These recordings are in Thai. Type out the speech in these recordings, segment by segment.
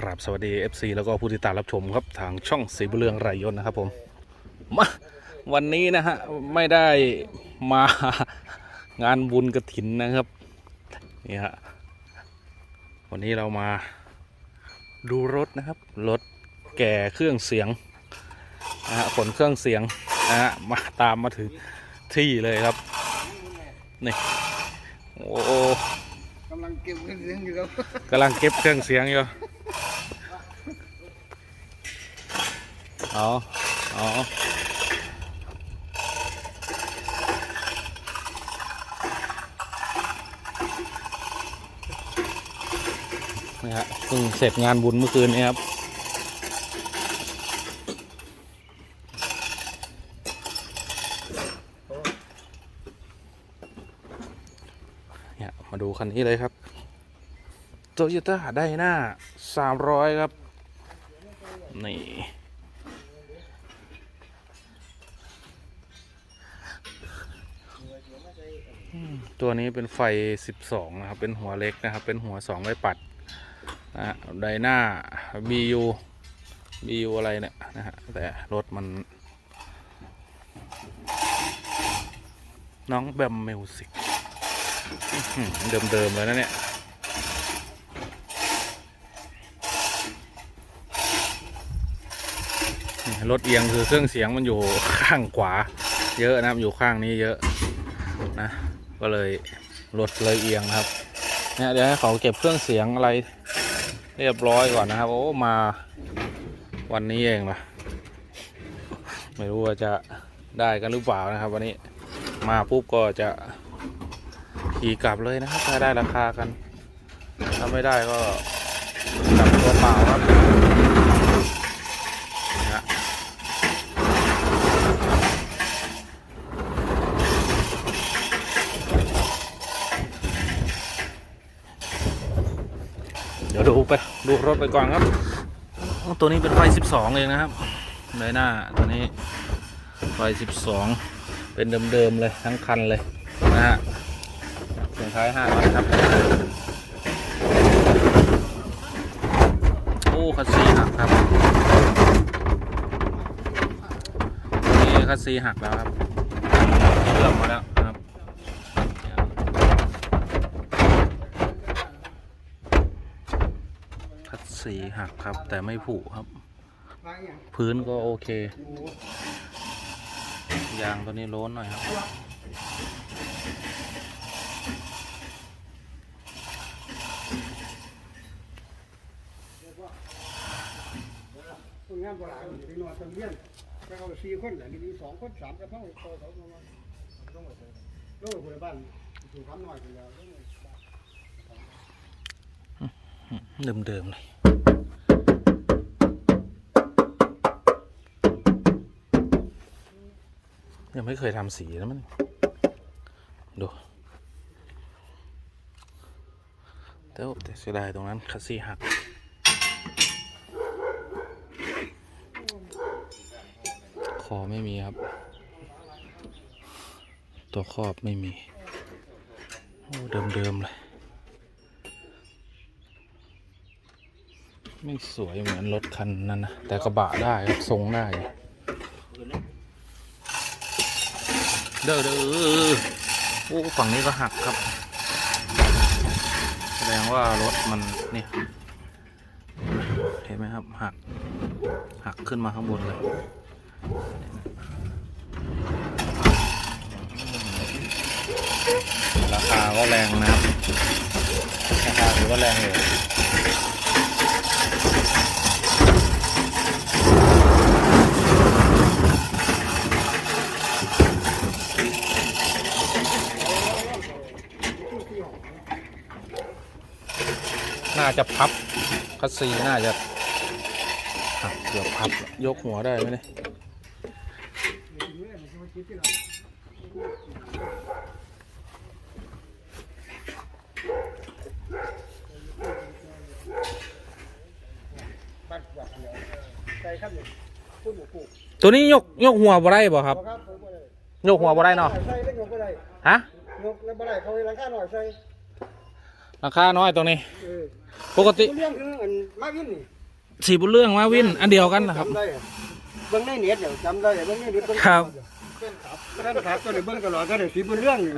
ครับสวัสดี FC แล้วก็ผู้ติดตามรับชมครับทางช่องสีบุญเรืองไรยนต์นะครับผมมาวันนี้นะฮะไม่ได้มางานบุญกระถินนะครับนี่ฮะวันนี้เรามาดูรถนะครับรถแก่เครื่องเสียงนะฮะขนเครื่องเสียงนะฮะมาตามมาถึงที่เลยครับนี่โอ้โหกำลังเก็บเงินเสียงอยู่ครับกำลังเก็บเครื่องเสียงอยู่ เอาเอานี่ฮะเพิ่งเสร็จงานบุญเมื่อคืนนี้ครับเนี่ยมาดูคันนี้เลยครับโตโยต้าไดนาสามร้อยครับ นี่ ตัวนี้เป็นไฟ 12 นะครับ เป็นหัวเล็กนะครับ เป็นหัว 2 ไว้ปัดนะฮะไดนา BU BU อะไรเนี่ยนะฮะแต่รถมัน น้องแบมมิวสิกเดิมๆเลยนะเนี่ยรถเอียงคือเครื่องเสียงมันอยู่ข้างขวา เยอะนะครับอยู่ข้างนี้เยอะนะ ก็เลยรถเลยเอียงนะครับเนี่ยเดี๋ยวให้เขาเก็บเครื่องเสียงอะไรเรียบร้อยก่อนนะครับ โอ้มาวันนี้เองนะไม่รู้ว่าจะได้กันหรือเปล่านะครับ วันนี้มาปุ๊บก็จะขี่กลับเลยนะครับถ้าได้ราคากันถ้าไม่ได้ก็กลับตัวเปล่าครับนะฮะ เดี๋ยวดู ไปดูรถไปก่อนครับ ตัวนี้เป็นไฟ 12 เองนะครับในหน้าตัวนี้ไฟ 12 เป็นเดิมๆเลยทั้งคันเลยนะฮะเสียงท้าย5นะครับ โอ้คัสซีหักครับนี่คัสซีหักแล้วครับเริ่มมาแล้ว ครับคัดสีหักครับ แต่ไม่ผุครับมาอย่างพื้นก็โอเค ยางตัวนี้โล้นหน่อยครับ คนงานโบราณอยู่ที่นอนตะเลียนก็เอาสี่คนแหละนี่มีสองคนสามกระเพราโตเขาประมาณต้องหมดเลยโลกคนละบ้านถูกทำหน่อยคนแล้ว เดิมๆเลยยังไม่เคยทำสีนะมันดูแต่ว่าแต่เสียดายตรงนั้นคัสซี่หักคอไม่มีครับ ตัวครอบไม่มีโอ้เดิม ๆ เลย ไม่สวยเหมือนรถคันนั้นนะ แต่กระบะได้ทรงได้ เด้อเด้อโอ้ฝั่งนี้ก็หักครับ แสดงว่ารถมันนี่เห็นไหมครับหัก หักขึ้นมาข้างบนเลยราคาก็แรงนะครับราคาถือว่าแรงเลย น่าจะพับคัสซีน่าจะหักเกือบพับยกหัวได้ไหมเนี่ยบ้านกวาดเดียวใส่ครับเนี่ยพูดหมูปูตัวนี้ยกยกหัวบ่ได้บ่ครับครับผมบ่ได้ยกหัวบ่ได้เนาะใส่เล็กหน่อยก็ได้ฮะยกแล้วบ่ได้เขาให้ราคาหน่อยใส่ ราคาน้อยตรงนี้ เออปกติเรื่องคืออันมาวินนี่สีบุญเรื่องมาวิน อันเดียวกันนะครับ จำได้อะเบิ่งในเน็ตเดี๋ยวจำได้เบิ่งในเน็ตเบิ่งครับ ท่านครับก็ได้เบิ่งตลอดก็ได้สีบุญเรื่องนี่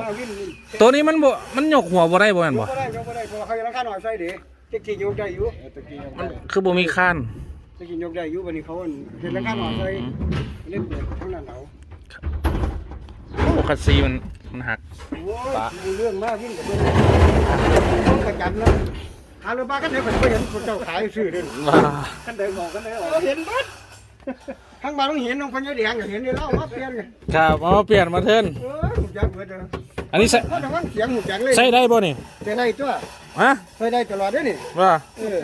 มาวินนี่ตัวนี้มันบ่มันยกหัวบ่ได้บ่แม่นยบ่กบ่ได้ยกบ่ได้เพราะว่าเขายังราคาหน่อยใส่เด้ตะกี้ยกได้อยู่ตะกี้ยกมันได้คือบ่มีข้านตะกี้ยกได้อยู่วันนี้เขาอันเห็นราคาหน่อยใส่เล่นเปิดทั้งนั้นเอาโอ้คัสซีมัน มันหัก โอ้ยสีบุญเรื่องมาวินกับเบิ่งเบิ่งประจำนะหาเรือบ้ากันเดี๋ยวผมไปเห็นคนเจ้าขายซื้อเด้อว้ากันเดินบอกกันเลยออกเห็นบัดทั้งบ้านต้องเห็นน้องพญาแดงก็เห็นได้เล่ามาเปลี่ยนกันครับเอามาเปลี่ยนมาเทิร์นเออหูจักเบิดเด้ออันนี้ใส่เพราะแต่ว่าเสียงหูจักเลยใส่ได้บ่นี่ได้ได้ตัวฮะใส่ได้ตลอดเด้อนี่ว่าเออ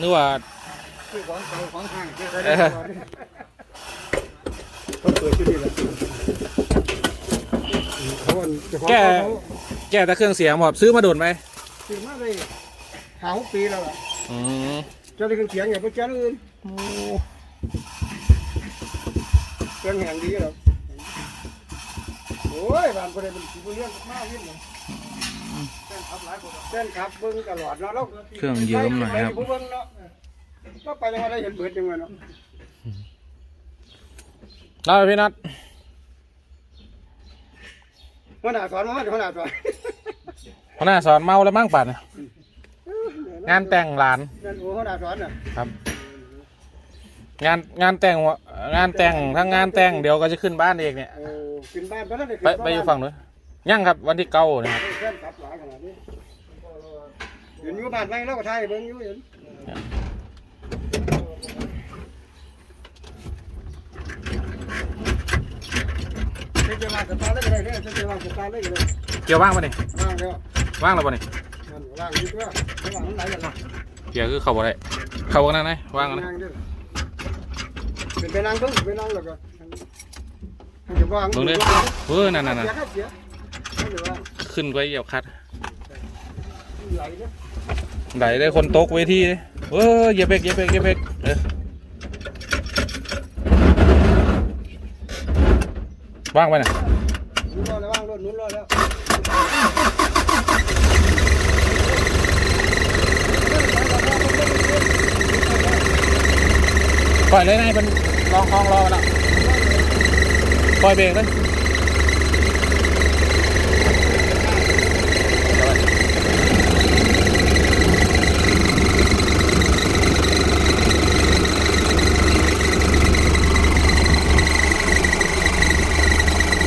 นึกว่าคือของเก่าของห่างใส่ได้ตลอดเด้อเขาเปิดที่นี่แหละเขา อันเจ้าของแก้ เขาแก้แต่เครื่องเสียงบ่ซื้อมาโดนไหมซื้อมาเลยหาหกปีแล้วล่ะอืมเจ้าได้เครื่องเสียงอย่าไปเจ้าอื่นเครื่องแห่งดีหรอกโอ้ยบ้านคนใดมันสิบ่เลี้ยงมากยิ่งเลยเส้นขับเบิ้งตลอดเนาะแล้วเครื่องเยิ้มหน่อยครับ ไปเบิ้งเนาะก็ไปยังไงได้เห็นเบิดยังไงเนาะเอาไปพี่นัท หัวหน้าสอนมาหัวหน้าสอนหัวหน้าสอนเมาแล้วมั่งปัดเนี่ยงานแต่งหลานนั่นโอ้หัวหน้าสอนน่ะครับ งานงานแต่งหัวงานแต่งทั้งงานแต่งเดี๋ยวก็จะขึ้นบ้านเองเนี่ยเออขึ้นบ้านไปแล้วได้ไปไปอยู่ฝั่งนู้นยังครับวันที่เก้าเนี่ยครับเส้นขับหลายขนาดนี้เห็นอยู่บ้านไหมแล้วก็ถ่ายเบิ้งอยู่เห็น เส้นจะวางสตาร์ทได้ก็ได้เนี่ยเส้นจะวางสตาร์ทได้ก็ได้เกี่ยวว่างปะนี่ว่างแล้วว่างแล้วปะนี่นั่นว่างอยู่ตัวว่างมันไหลกันเนาะเกี่ยวคือเขาบ่ได้เขากันนั่นไงว่างกันนะนั่งด้วยเป็นไปนั่งเบิ่งไปนั่งแล้วก็ให้จะว่างเบิ่งเด้อเออนั่นนั่นนั่นเสียครับเสียไม่ได้ว่าขึ้นไปเหยียบคัดไหลเด้อไหนได้คนตกเวทีเลยเออเหยียบเบรกเหยียบเบรกเหยียบเบรกเออ ว่างไปน่ะนุ่นรอแล้วว่างรถนุ่นรอแล้วปล่อยเลยนายเป็นลองคลองรอแล้วปล่อยเบรกเลย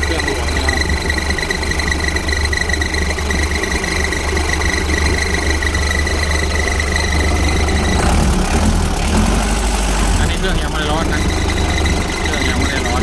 เครื่องหลวงนะครับอันนี้เครื่องยังไม่ได้ร้อนนะ เครื่องยังไม่ได้ร้อน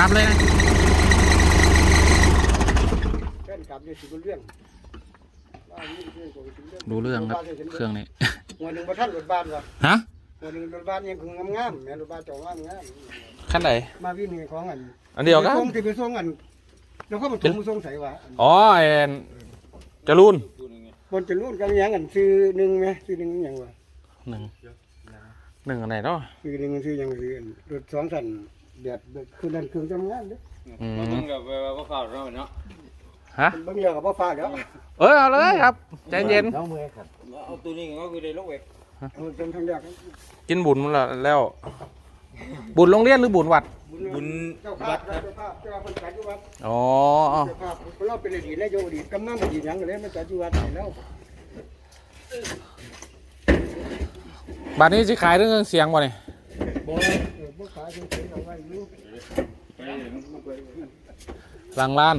นับเลยนะ แฟนกลับนี่สิบ่เรื่องว่านี่เรื่องของสิบ่ดูเรื่องครับ เครื่องนี้หัวหนึ่งบ่ทันรถบ้านว่ะฮะหัวหนึ่งรถบ้านยังคงงามๆแม่นรถบ้านเจ้างามงามขั้นไหนมาวิ่งนี่ของอันอันเดียวกันไปส่งที่ไปส่งอันแล้วก็มาถุงมาส่งใส่ว่าอ๋อไอ้จรูนบนจะรุ่นกันยังอันซื้อหนึ่งไหมซื้อหนึ่งยังวะหนึ่งหนึ่งอันไหนเนาะซื้อหนึ่งซื้อยังซื้ออันรถสองสันแบบแบบคือนั่นเครื่องทำงานเด้ออืมมันกับว่าข่าวเราเนาะ ฮะบางอย่างกับพ่อฟ้าเดี๋ยวเออเอาเลยครับใจเย็นเอามือครับเอาตัวนี้ก็คือได้ลูกเอกเอาเป็นทางเดียวกันกินบุญมันละแล้ว บุญโรงเรียนหรือบุญวัด บุญเจ้าภาพเจ้าภาพเจ้าภาพคนจัดอยู่วัดอ๋อเจ้าภาพเราเป็นอดีตนายกอดีตกำนันอดีตหยังก็เลยมาจัดอยู่วัดให้แล้วบัดนี้สิขายเรื่องเสียงบ่เนี่ยบ่เออบ่ขายเฉยๆเอาไว้อยู่หลังร้าน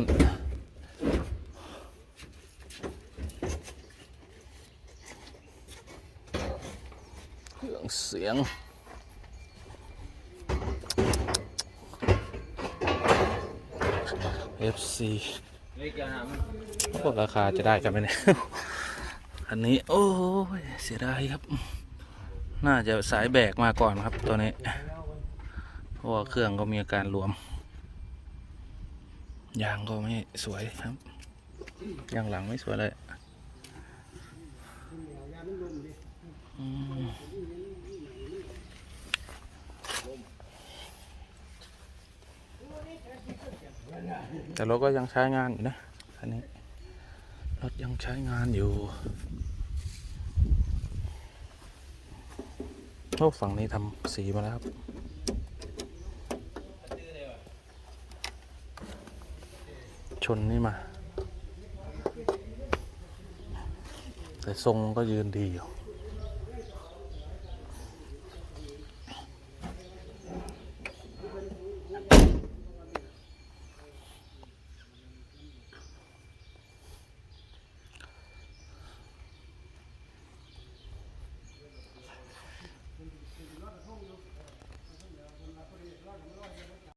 ครื่องเสียง FC นี่แกหามันพวกราคาจะได้กันไหมเนี่ย อันนี้โอ้ยเสียดายครับ น่าจะสายแบกมาก่อนครับตัวนี้ เพราะว่าเครื่องก็มีอาการรวม ยางก็ไม่สวยครับ ยางหลังไม่สวยเลย อืม แต่รถก็ยังใช้งานอยู่นะคันนี้รถยังใช้งานอยู่โอ้ฝั่งนี้ทำสีมาแล้วครับชนนี่มา แต่ทรงก็ยืนดีอยู่